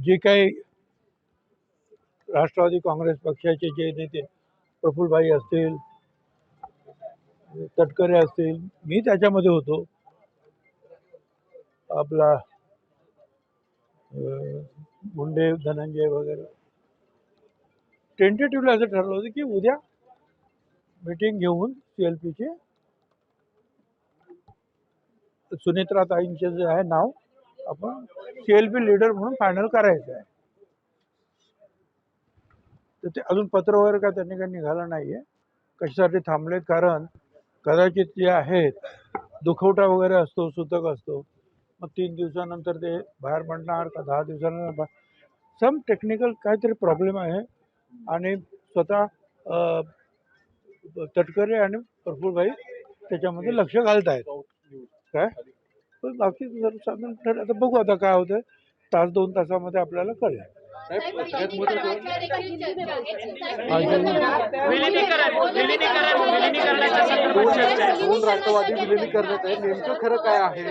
जे काही राष्ट्रवादी काँग्रेस पक्षाचे जे नेते प्रफुल्लभाई असतील तटकरे असतील मी त्याच्यामध्ये होतो. आपला मुंडे धनंजय वगैरे. टेंटेटिव्हला असं ठरलं होतं की उद्या मीटिंग घेऊन सी एल पीचे सुनेत्रा ताईंचे जे आहे नाव आपण सी एल पी लीडर म्हणून फायनल करायचं आहे. तर ते अजून पत्र वगैरे काय त्यांनी काही निघालं नाही आहे कशासाठी थांबलेत? कारण कदाचित जे आहेत दुखवटा वगैरे असतो सुतक असतो मग तीन दिवसानंतर ते बाहेर पडणार का? दहा दिवसानंतर सम टेक्निकल काहीतरी प्रॉब्लेम आहे. आणि स्वतः तटकरे आणि प्रफुलभाई त्याच्यामध्ये लक्ष घालत आहेत काय? पण बाकी सर्वसाधारण ठरलं आता बघू आता काय होतं तास दोन तासामध्ये आपल्याला कळेल. दोन राष्ट्रवादी विलिनी करण्यात आहे नेमकं खरं काय आहे?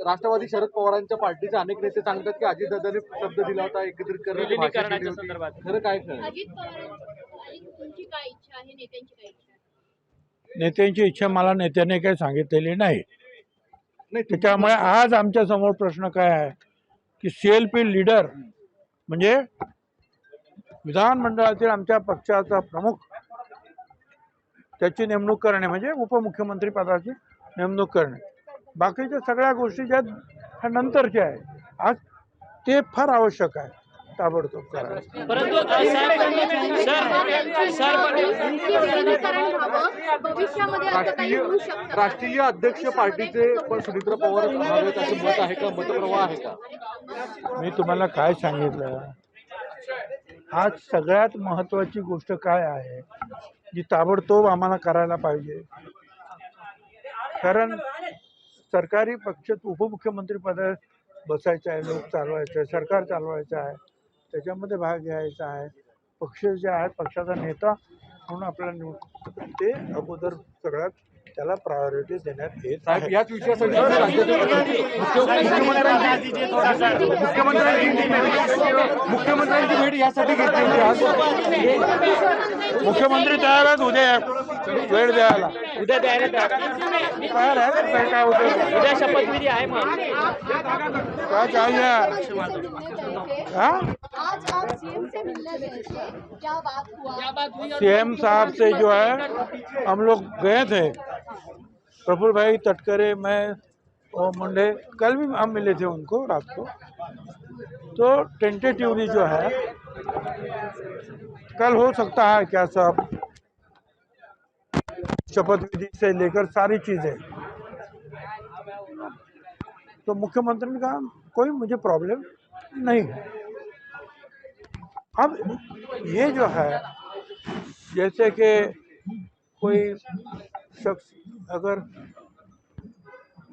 राष्ट्रवादी शरद पवारांच्या पार्टीचे अनेक नेते सांगतात की अजितदादांनी शब्द दिला होता एकत्रित करण्याची भाषा केली विलिनीकरणाच्या होती. संदर्भात. खरं काय खरं अजित पवारांची तुमची काय इच्छा आहे? नेत्यांची काय इच्छा आहे? नेत्यांची इच्छा मला नेत्याने काही सांगितलेली नाही. नाही त्याच्यामुळे आज आमच्यासमोर प्रश्न काय आहे? की सी एल पी लीडर म्हणजे विधानमंडळातील आमच्या पक्षाचा प्रमुख त्याची नेमणूक करणे म्हणजे उपमुख्यमंत्री पदाची नेमणूक करणे. बाकीच्या सगळ्या गोष्टी ज्या ह्या नंतरच्या आहे आज ते फार आवश्यक आहे. ताबडतोब करायला परंतु राष्ट्रीय होऊ शकतं राष्ट्रीय अध्यक्ष पार्टीचे पण सुनित्रा पवार हवेत असं मत आहे का मतप्रवाह आहे का मी तुम्हाला काय सांगितलं आज सगळ्यात महत्त्वाची गोष्ट काय आहे जी ताबडतोब आम्हाला करायला पाहिजे कारण सरकारी पक्ष उपमुख्यमंत्री पद बसायचं आहे लोक चालवायचं आहे सरकार चालवायचं आहे त्याच्यामध्ये भाग घ्यायचा आहे. पक्ष जे आहे पक्षाचा नेता म्हणून आपल्याला निवड ते अगोदर सगळ्यात त्याला प्रायोरिटी देण्यात येत साहेब आहे. याच विषयासाठी मुख्यमंत्र्यांची भेट यासाठी घेतली होती मुख्यमंत्री तयार आहेत उद्या. वेळ द्यायला. उद्या द्यायला तयार. तयार आहेत काय काय होतं? उद्या शपथविधी आहे मग. काय चाहिए हाँ? आज आप सीएम से मिलने गए थे क्या बात हुआ? सीएम साहब से जो है हम लोग गए थे। प्रफुल्ल भाई तटकरे, मैं और मुंडे, कल भी हम मिले थे उनको रात को। तो टेंटेटिवली जो है, कल हो सकता है क्या सब? शपथ विधि से लेकर सारी चीज़ें। तो मुख्यमंत्री कहा, कोई मुझे प्रॉब्लम नहीं है। अब ये जो है, जैसे कि कोई शख्स अगर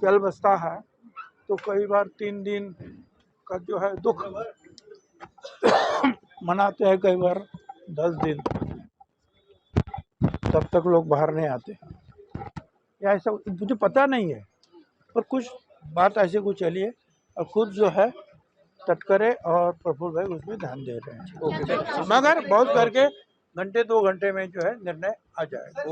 चल बसता है तो कई बार तीन दिन का जो है दुख मनाते हैं कई बार दस दिन। तब तक लोग बाहर नहीं आते। या ऐसा मुझे पता नहीं है पर कुछ बात ऐसे कुछ चली है और खुद जो है तटकरे और प्रफुल्ल भाई उसमें ध्यान दे रहे हैं। मगर बहुत करके घंटे दो घंटे में जो है निर्णय आ जाएगा।